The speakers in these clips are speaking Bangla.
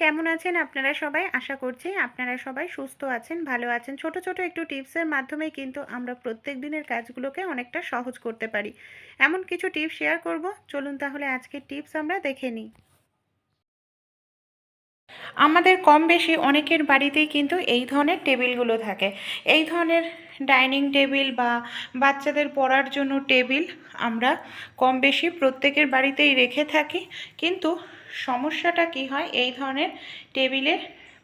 কেমন আছেন আপনারা সবাই? আশা করছি আপনারা সবাই সুস্থ আছেন, ভালো আছেন। ছোট ছোট একটু টিপসের মাধ্যমে কিন্তু আমরা প্রত্যেক দিনের কাজগুলোকে অনেকটা সহজ করতে পারি। এমন কিছু টিপস শেয়ার করব। চলুন তাহলে আজকের টিপস আমরা দেখে নিই। আমাদের কম বেশি অনেকের বাড়িতেই কিন্তু এই ধরনের টেবিলগুলো থাকে। এই ধরনের ডাইনিং টেবিল বা বাচ্চাদের পড়ার জন্য টেবিল আমরা কম বেশি প্রত্যেকের বাড়িতেই রেখে থাকি। কিন্তু সমস্যাটা কি হয়? এই ধরনের টেবিলের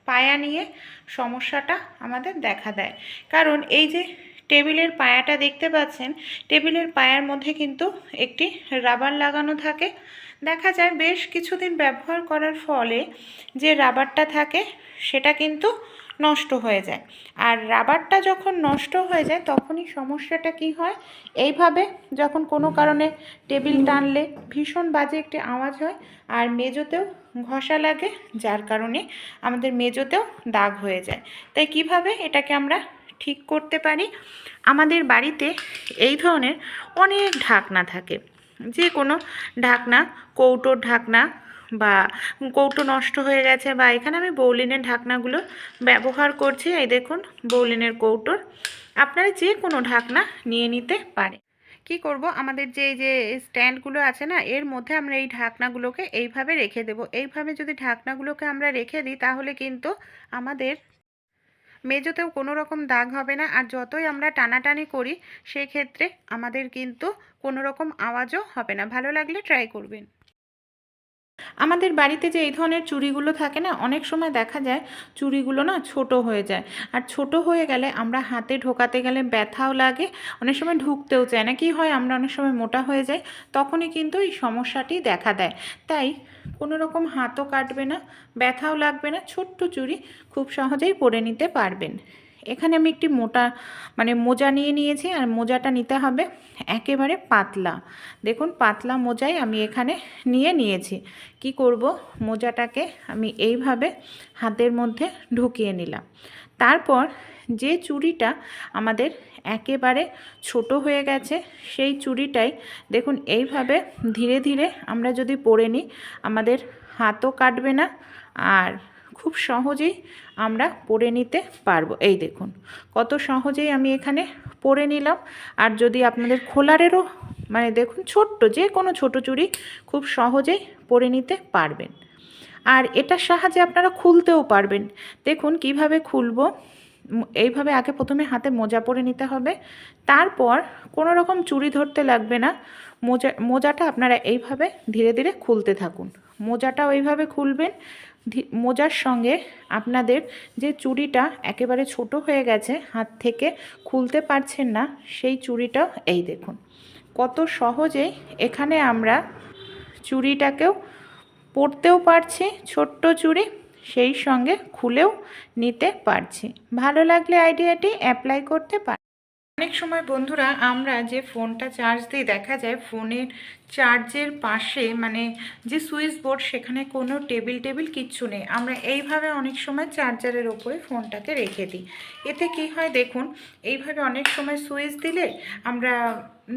পায়া নিয়ে সমস্যাটা আমাদের দেখা দেয়। কারণ এই যে টেবিলের পায়াটা দেখতে পাচ্ছেন, টেবিলের পায়ার মধ্যে কিন্তু একটি রাবার লাগানো থাকে। দেখা যায় বেশ কিছুদিন ব্যবহার করার ফলে যে রাবারটা থাকে, সেটা কিন্তু নষ্ট হয়ে যায়। আর রাবারটা যখন নষ্ট হয়ে যায়, তখনই সমস্যাটা কি হয়? এইভাবে যখন কোনো কারণে টেবিল টানলে ভীষণ বাজে একটি আওয়াজ হয় আর মেজোতেও ঘষা লাগে, যার কারণে আমাদের মেজোতেও দাগ হয়ে যায়। তাই কীভাবে এটাকে আমরা ঠিক করতে পারি? আমাদের বাড়িতে এই ধরনের অনেক ঢাকনা থাকে। যে কোনো ঢাকনা, কৌটোর ঢাকনা বা কৌটো নষ্ট হয়ে গেছে বা এখানে আমি বৌলিনের ঢাকনাগুলো ব্যবহার করছি। এই দেখুন, বৌলিনের কৌটোর। আপনারা যে কোনো ঢাকনা নিয়ে নিতে পারে কি করব? আমাদের যে যে স্ট্যান্ডগুলো আছে না, এর মধ্যে আমরা এই ঢাকনাগুলোকে এইভাবে রেখে দেব। এইভাবে যদি ঢাকনাগুলোকে আমরা রেখে দিই, তাহলে কিন্তু আমাদের মেজোতেও কোনো রকম দাগ হবে না। আর যতই আমরা টানাটানি করি, সেক্ষেত্রে আমাদের কিন্তু কোনো রকম আওয়াজও হবে না। ভালো লাগলে ট্রাই করবেন। আমাদের বাড়িতে যে এই ধরনের চুড়িগুলো থাকে না, অনেক সময় দেখা যায় চুড়িগুলো না ছোট হয়ে যায়। আর ছোট হয়ে গেলে আমরা হাতে ঢোকাতে গেলে ব্যথাও লাগে, অনেক সময় ঢুকতেও চায় না। কি হয়, আমরা অনেক সময় মোটা হয়ে যাই, তখনই কিন্তু এই সমস্যাটি দেখা দেয়। তাই কোনো রকম হাতও কাটবে না, ব্যথাও লাগবে না, ছোট্ট চুড়ি খুব সহজেই পরে নিতে পারবেন। এখানে আমি একটি মোটা মানে মোজা নিয়ে নিয়েছি আর মোজাটা নিতে হবে একেবারে পাতলা। দেখুন, পাতলা মোজাই আমি এখানে নিয়ে নিয়েছি। কি করব? মোজাটাকে আমি এইভাবে হাতের মধ্যে ঢুকিয়ে নিলাম। তারপর যে চুড়িটা আমাদের একেবারে ছোট হয়ে গেছে, সেই চুড়িটাই দেখুন, এইভাবে ধীরে ধীরে আমরা যদি পরে নিই, আমাদের হাতও কাটবে না আর খুব সহজেই আমরা পরে নিতে পারব। এই দেখুন, কত সহজেই আমি এখানে পরে নিলাম। আর যদি আপনাদের খোলারেরও মানে দেখুন, ছোট্ট, যে কোনো ছোটো চুড়ি খুব সহজেই পরে নিতে পারবেন। আর এটার সাহায্যে আপনারা খুলতেও পারবেন। দেখুন, কীভাবে খুলবো? এইভাবে আগে প্রথমে হাতে মোজা পরে নিতে হবে। তারপর কোনো রকম চুড়ি ধরতে লাগবে না। মোজা, মোজাটা আপনারা এইভাবে ধীরে ধীরে খুলতে থাকুন। মোজাটা ওইভাবে খুলবেন। মোজার সঙ্গে আপনাদের যে চুড়িটা একেবারে ছোট হয়ে গেছে, হাত থেকে খুলতে পারছেন না, সেই চুড়িটাও এই দেখুন। কত সহজেই এখানে আমরা চুড়িটাকেও পরতেও পারছি, ছোট্ট চুড়ি সেই সঙ্গে খুলেও নিতে পারছি। ভালো লাগলে আইডিয়াটি অ্যাপ্লাই করতে পার অনেক সময় বন্ধুরা আমরা যে ফোনটা চার্জ দিই দেখা যায়, ফোনের চার্জের পাশে মানে যে সুইচ বোর্ড, সেখানে কোনো টেবিল টেবিল কিচ্ছু নেই। আমরা এইভাবে অনেক সময় চার্জারের ওপরে ফোনটাকে রেখে দিই। এতে কি হয় দেখুন, এইভাবে অনেক সময় সুইচ দিলে আমরা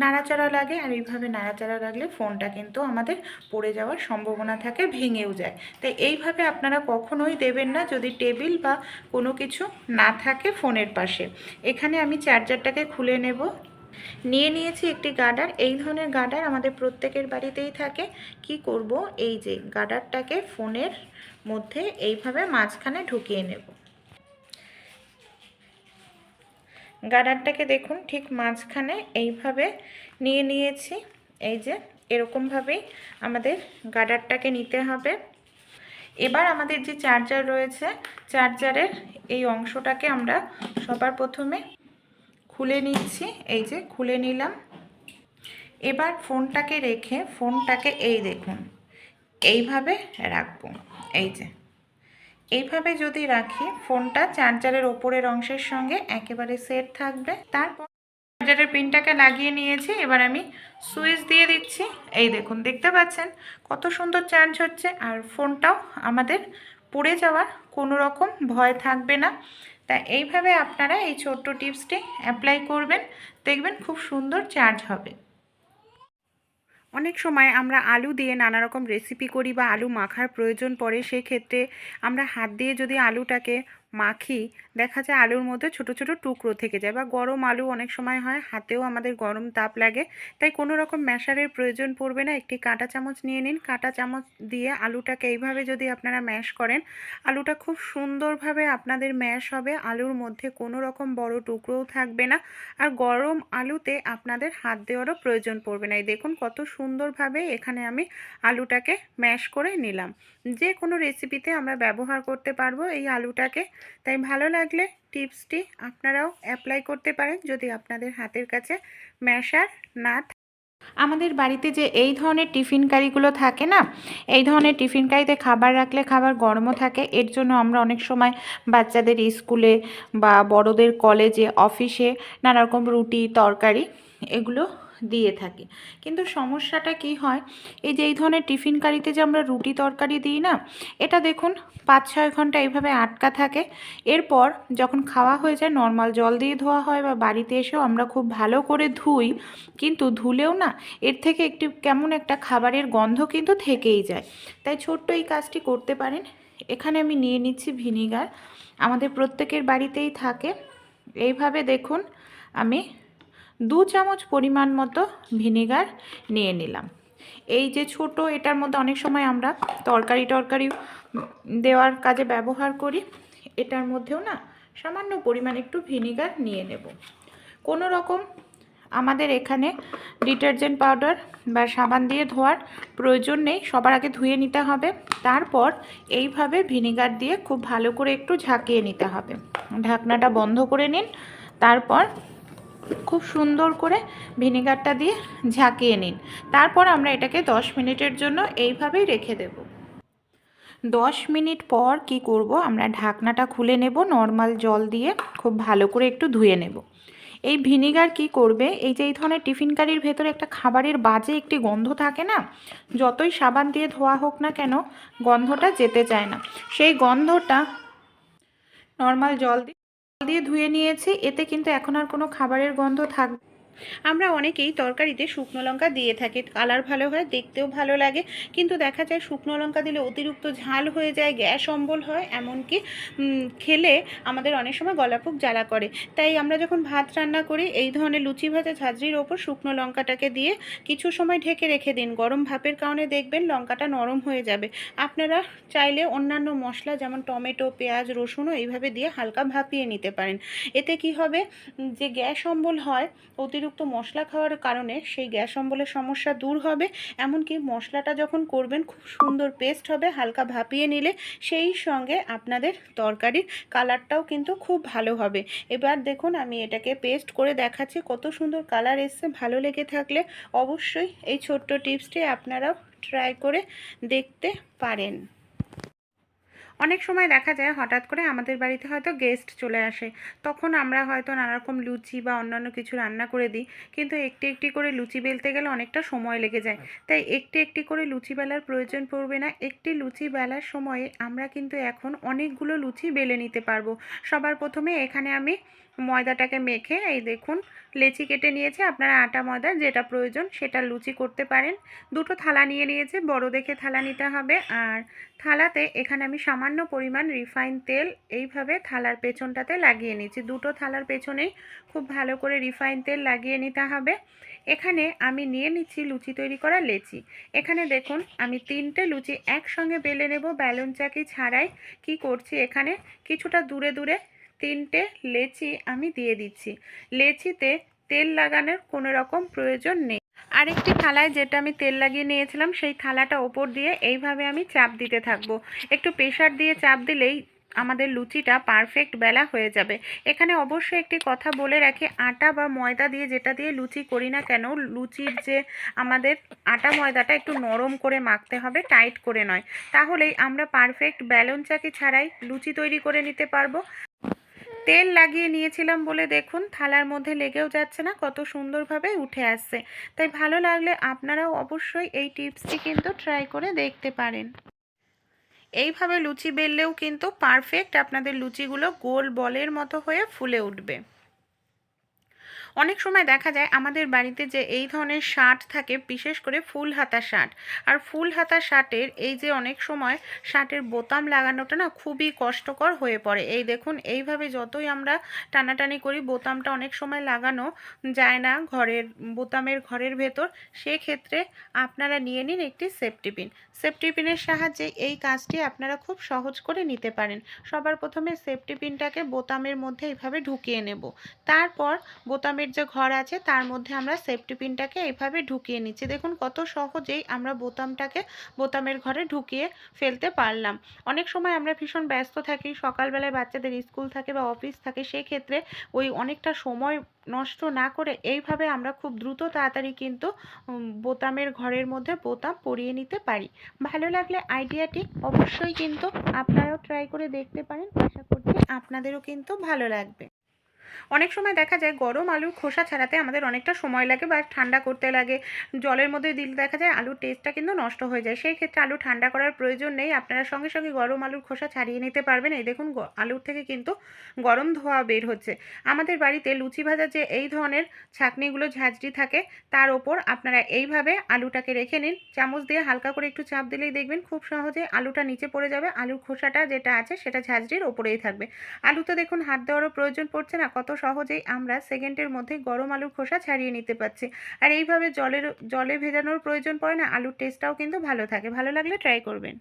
নাড়াচাড়া লাগে আর এইভাবে নাড়াচাড়া লাগলে ফোনটা কিন্তু আমাদের পড়ে যাওয়ার সম্ভাবনা থাকে, ভেঙেও যায়। তাই এইভাবে আপনারা কখনোই দেবেন না যদি টেবিল বা কোনো কিছু না থাকে ফোনের পাশে। এখানে আমি চার্জারটাকে খুলে নেব। নিয়ে নিয়েছি একটি গার্ডার এই ধরনের গার্ডার আমাদের প্রত্যেকের বাড়িতেই থাকে। কি করব? এই যে গার্ডারটাকে ফোনের মধ্যে এইভাবে মাঝখানে ঢুকিয়ে নেব। গার্ডারটাকে দেখুন, ঠিক মাঝখানে এইভাবে নিয়ে নিয়েছি। এই যে এরকমভাবেই আমাদের গার্ডারটাকে নিতে হবে। এবার আমাদের যে চার্জার রয়েছে, চার্জারের এই অংশটাকে আমরা সবার প্রথমে খুলে নিচ্ছি, এই যে খুলে নিলাম। এবার ফোনটাকে রেখে, ফোনটাকে এই দেখুন, এইভাবে রাখব, এই যে। এইভাবে যদি রাখি, ফোনটা চার্জারের ওপরের অংশের সঙ্গে একেবারে সেট থাকবে। তারপর চার্জারের পিনটাকে লাগিয়ে নিয়েছি, এবার আমি সুইচ দিয়ে দিচ্ছি। এই দেখুন, দেখতে পাচ্ছেন কত সুন্দর চার্জ হচ্ছে, আর ফোনটাও আমাদের পড়ে যাওয়ার কোনো রকম ভয় থাকবে না। তা এইভাবে আপনারা এই ছোট্ট টিপসটি অ্যাপ্লাই করবেন, দেখবেন খুব সুন্দর চার্জ হবে। অনেক সময় আমরা আলু দিয়ে নানা রকম রেসিপি করি বা আলু মাখার প্রয়োজন পড়ে, সেক্ষেত্রে আমরা হাত দিয়ে যদি আলুটাকে মাখি দেখা যায় আলুর মধ্যে ছোট ছোট টুকরো থেকে যায় বা গরম আলু অনেক সময় হয়, হাতেও আমাদের গরম তাপ লাগে। তাই কোনো রকম ম্যাশারের প্রয়োজন পড়বে না। একটি কাঁটা চামচ নিয়ে নিন। কাঁটা চামচ দিয়ে আলুটাকে এইভাবে যদি আপনারা ম্যাশ করেন, আলুটা খুব সুন্দরভাবে আপনাদের ম্যাশ হবে। আলুর মধ্যে কোনো রকম বড় টুকরোও থাকবে না। আর গরম আলুতে আপনাদের হাত দেওয়ারও প্রয়োজন পড়বে না। এই দেখুন কত সুন্দরভাবে এখানে আমি আলুটাকে ম্যাশ করে নিলাম। যে কোনো রেসিপিতে আমরা ব্যবহার করতে পারব এই আলুটাকে। তাই ভালো লাগলে টিপসটি আপনারাও অ্যাপ্লাই করতে পারেন যদি আপনাদের হাতের কাছে ম্যাশার না আমাদের বাড়িতে যে এই ধরনের টিফিন কারিগুলো থাকে না, এই ধরনের টিফিন কারিতে খাবার রাখলে খাবার গরমও থাকে। এর জন্য আমরা অনেক সময় বাচ্চাদের স্কুলে বা বড়দের কলেজে অফিসে নানারকম রুটি, তরকারি এগুলো দিয়ে থাকি। কিন্তু সমস্যাটা কি হয়? এই যে এই ধরনের টিফিন কারিতে যে আমরা রুটি তরকারি দিই না, এটা দেখুন পাঁচ ছয় ঘণ্টা এইভাবে আটকা থাকে। এরপর যখন খাওয়া হয়ে যায় নর্মাল জল দিয়ে ধোয়া হয় বা বাড়িতে এসেও আমরা খুব ভালো করে ধুই, কিন্তু ধুলেও না, এর থেকে একটি কেমন একটা খাবারের গন্ধ কিন্তু থেকেই যায়। তাই ছোট্ট এই কাজটি করতে পারেন। এখানে আমি নিয়ে নিচ্ছি ভিনিগার। আমাদের প্রত্যেকের বাড়িতেই থাকে। এইভাবে দেখুন আমি দু চামচ পরিমাণ মতো ভিনিগার নিয়ে নিলাম। এই যে ছোট, এটার মধ্যে অনেক সময় আমরা তরকারি টরকারি দেওয়ার কাজে ব্যবহার করি, এটার মধ্যেও না সামান্য পরিমাণ একটু ভিনিগার নিয়ে নেব। কোনো রকম আমাদের এখানে ডিটারজেন্ট পাউডার বা সাবান দিয়ে ধোয়ার প্রয়োজন নেই, সবার আগে ধুয়ে নিতে হবে, তারপর এইভাবে ভিনিগার দিয়ে খুব ভালো করে একটু ঝাঁকিয়ে নিতে হবে। ঢাকনাটা বন্ধ করে নিন, তারপর খুব সুন্দর করে ভিনেগারটা দিয়ে ঝাঁকিয়ে নিন। তারপর আমরা এটাকে 10 মিনিটের জন্য এইভাবেই রেখে দেব। 10 মিনিট পর কি করব? আমরা ঢাকনাটা খুলে নেব, নর্মাল জল দিয়ে খুব ভালো করে একটু ধুয়ে নেব। এই ভিনিগার কি করবে? এই যে এই ধরনের টিফিন কারির ভেতরে একটা খাবারের বাজে একটি গন্ধ থাকে না, যতই সাবান দিয়ে ধোয়া হোক না কেন, গন্ধটা যেতে চায় না। সেই গন্ধটা নর্মাল জল দিয়ে দিয়ে ধুয়ে নিয়েছি এতে কিন্তু এখন আর কোনো খাবারের গন্ধ থাক আমরা অনেকেই তরকারিতে শুকনো লঙ্কা দিয়ে থাকি। কালার ভালো হয়, দেখতেও ভালো লাগে। কিন্তু দেখা যায় শুকনো লঙ্কা দিলে অতিরিক্ত ঝাল হয়ে যায়, গ্যাস অম্বল হয়। এমনকি খেলে আমাদের অনেক সময় গলাপুক জ্বালা করে। তাই আমরা যখন ভাত রান্না করি, এই ধরনের লুচি ভাজা ঝাঁঝরির ওপর শুকনো লঙ্কাটাকে দিয়ে কিছু সময় ঢেকে রেখে দিন। গরম ভাপের কারণে দেখবেন লঙ্কাটা নরম হয়ে যাবে। আপনারা চাইলে অন্যান্য মশলা যেমন টমেটো, পেঁয়াজ, রসুনও এইভাবে দিয়ে হালকা ভাপিয়ে নিতে পারেন। এতে কি হবে? যে গ্যাস অম্বল হয়, অতিরিক্ত মশলা খাওয়ার কারণে সেই গ্যাস অম্বলের সমস্যা দূর হবে। এমনকি মশলাটা যখন করবেন, খুব সুন্দর পেস্ট হবে, হালকা ভাপিয়ে নিলে সেই সঙ্গে আপনাদের তরকারির কালারটাও কিন্তু খুব ভালো হবে। এবার দেখুন, আমি এটাকে পেস্ট করে দেখাচ্ছি, কত সুন্দর কালার এসছে, ভালো লেগে থাকলে অবশ্যই এই ছোট্ট টিপসটি আপনারাও ট্রাই করে দেখতে পারেন। অনেক সময় দেখা যায় হঠাৎ করে আমাদের বাড়িতে হয়তো গেস্ট চলে আসে। তখন আমরা হয়তো নানারকম লুচি বা অন্যান্য কিছু রান্না করে দিই, কিন্তু একটি একটি করে লুচি বেলতে গেলে অনেকটা সময় লেগে যায়। তাই একটি একটি করে লুচি বেলার প্রয়োজন পড়বে না। একটি লুচি বেলার সময়ে আমরা কিন্তু এখন অনেকগুলো লুচি বেলে নিতে পারব। সবার প্রথমে এখানে আমি ময়দাটাকে মেখে এই দেখুন, লেচি কেটে নিয়েছে। আপনারা আটা, ময়দা, যেটা প্রয়োজন সেটা লুচি করতে পারেন। দুটো থালা নিয়ে নিয়েছে, বড় দেখে থালা নিতে হবে। আর থালাতে এখানে আমি সামান্য পরিমাণ রিফাইন তেল এইভাবে থালার পেছনটাতে লাগিয়ে নিচ্ছি দুটো থালার পেছনেই খুব ভালো করে রিফাইন তেল লাগিয়ে নিতে হবে। এখানে আমি নিয়ে নিচ্ছি লুচি তৈরি করা লেচি। এখানে দেখুন, আমি তিনটে লুচি একসঙ্গে বেলে নেব। ব্যালুন চাকি ছাড়াই কি করছি এখানে, কিছুটা দূরে দূরে তিনটে লেচি আমি দিয়ে দিচ্ছি। লেচিতে তেল লাগানোর কোনো রকম প্রয়োজন নেই। আরেকটি থালায় যেটা আমি তেল লাগিয়ে নিয়েছিলাম, সেই থালাটা ওপর দিয়ে এইভাবে আমি চাপ দিতে থাকব। একটু প্রেশার দিয়ে চাপ দিলেই আমাদের লুচিটা পারফেক্ট বেলা হয়ে যাবে। এখানে অবশ্যই একটি কথা বলে রাখি, আটা বা ময়দা দিয়ে যেটা দিয়ে লুচি করি না কেন, লুচির যে আমাদের আটা ময়দাটা একটু নরম করে মাখতে হবে, টাইট করে নয়। তাহলেই আমরা পারফেক্ট ব্যালন চাকি ছাড়াই লুচি তৈরি করে নিতে পারব। তেল লাগিয়ে নিয়েছিলাম বলে দেখুন, থালার মধ্যে লেগেও যাচ্ছে না, কত সুন্দরভাবে উঠে আসছে। তাই ভালো লাগলে আপনারাও অবশ্যই এই টিপসটি কিন্তু ট্রাই করে দেখতে পারেন। এইভাবে লুচি বেললেও কিন্তু পারফেক্ট আপনাদের লুচিগুলো গোল বলের মতো হয়ে ফুলে উঠবে। অনেক সময় দেখা যায় আমাদের বাড়িতে যে এই ধরনের শার্ট থাকে, বিশেষ করে ফুল হাতা শার্ট। আর ফুল হাতা শার্টের এই যে অনেক সময় শার্টের বোতাম লাগানোটা না খুবই কষ্টকর হয়ে পড়ে। এই দেখুন, এইভাবে যতই আমরা টানাটানি করি, বোতামটা অনেক সময় লাগানো যায় না ঘরের, বোতামের ঘরের ভেতর। সেক্ষেত্রে আপনারা নিয়ে নিন একটি সেফটি পিন। সেফটি পিনের সাহায্যে এই কাজটি আপনারা খুব সহজ করে নিতে পারেন। সবার প্রথমে সেফটি পিনটাকে বোতামের মধ্যে এইভাবে ঢুকিয়ে নেব। তারপর বোতামের যে ঘর আছে, তার মধ্যে আমরা সেফটি পিনটাকে এইভাবে ঢুকিয়ে নিচ্ছি। দেখুন কত সহজেই আমরা বোতামটাকে, বোতামের ঘরে ঢুকিয়ে ফেলতে পারলাম। অনেক সময় আমরা ভীষণ ব্যস্ত থাকি, সকালবেলায় বাচ্চাদের স্কুল থাকে বা অফিস থাকে, সেক্ষেত্রে ওই অনেকটা সময় নষ্ট না করে এইভাবে আমরা খুব দ্রুত তাড়াতাড়ি কিন্তু বোতামের ঘরের মধ্যে বোতাম পরিয়ে নিতে পারি। ভালো লাগলে আইডিয়াটি অবশ্যই কিন্তু আপনারাও ট্রাই করে দেখতে পারেন। আশা করছি আপনাদেরও কিন্তু ভালো লাগবে। অনেক সময় দেখা যায় গরম আলুর খোসা ছাড়াতে আমাদের অনেকটা সময় লাগে বা ঠান্ডা করতে লাগে। জলের মধ্যে দিলে দেখা যায় আলুর টেস্টটা কিন্তু নষ্ট হয়ে যায়। সেই ক্ষেত্রে আলু ঠান্ডা করার প্রয়োজন নেই। আপনারা সঙ্গে সঙ্গে গরম আলুর খোসা ছাড়িয়ে নিতে পারবেন। এই দেখুন আলুর থেকে কিন্তু গরম ধোয়া বের হচ্ছে। আমাদের বাড়িতে লুচি ভাজা যে এই ধরনের ছাঁকনিগুলো ঝাঁঝরি থাকে, তার ওপর আপনারা এইভাবে আলুটাকে রেখে নিন। চামচ দিয়ে হালকা করে একটু চাপ দিলেই দেখবেন খুব সহজে আলুটা নিচে পড়ে যাবে। আলুর খোসাটা যেটা আছে সেটা ঝাঁঝরির ওপরেই থাকবে। আলুতে দেখুন, হাত দেওয়ারও প্রয়োজন পড়ছে না। কত সহজেই আমরা সেকেন্ডের মধ্যে গরম আলুর খোসা ছাড়িয়ে নিতে পারছি। আর এইভাবে জলের, জলে ভেজানোর প্রয়োজন পড়ে না, আলুর টেস্টটাও কিন্তু ভালো থাকে। ভালো লাগলে ট্রাই করবেন।